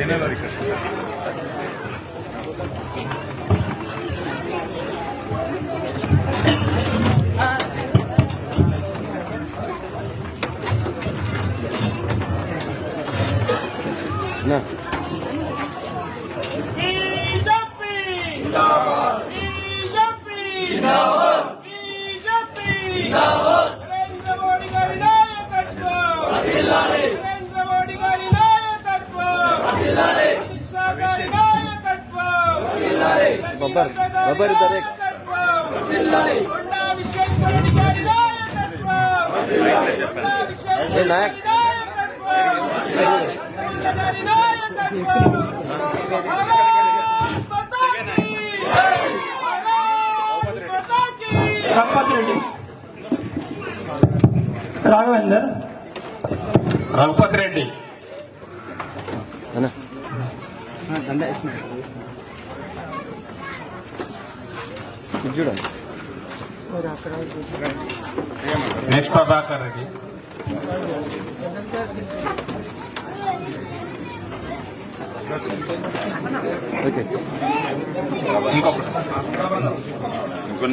Channel और ना जिंदाबाद जिंदाबाद బబ్బర్ బబ్బర్ ఇద్దరు. నాయక్? రఘుపతి రెడ్డి రాఘవేందర్. రఘుపతి రెడ్డి. అన్న. నెక్స్ట్ ప్రభాకర్ రెడ్డి.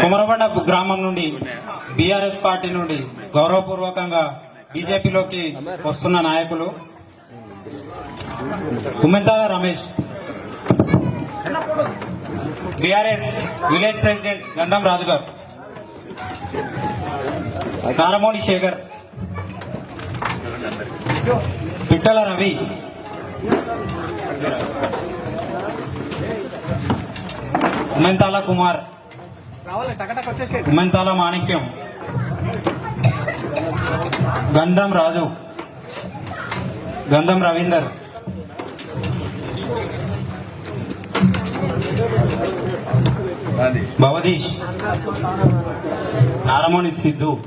కుమరబండ గ్రామం నుండి బీఆర్ఎస్ పార్టీ నుండి గౌరవపూర్వకంగా బీజేపీలోకి వస్తున్న నాయకులు Kummenthala Ramesh. BRS village president Gandham Raju garu నారమోడి Shekhar. పిట్టల రవి. ఉమెంతాల కుమార్. ఉమ్మంతాల మాణిక్యం. గంధం రాజు. గంధం రవీందర్. భవదీష్. నారమణి సిద్ధు.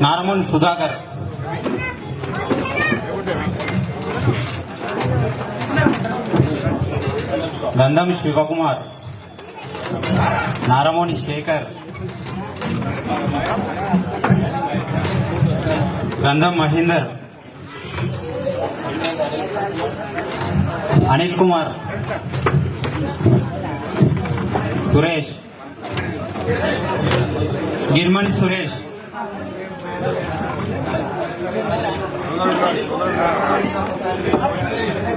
నారమణి సుధాకర్. గంధం శివకుమార్. నారమోని శేఖర్. గంధం మహేందర్. अनिल कुमार. सुरेश. गिरमणी सुरेश.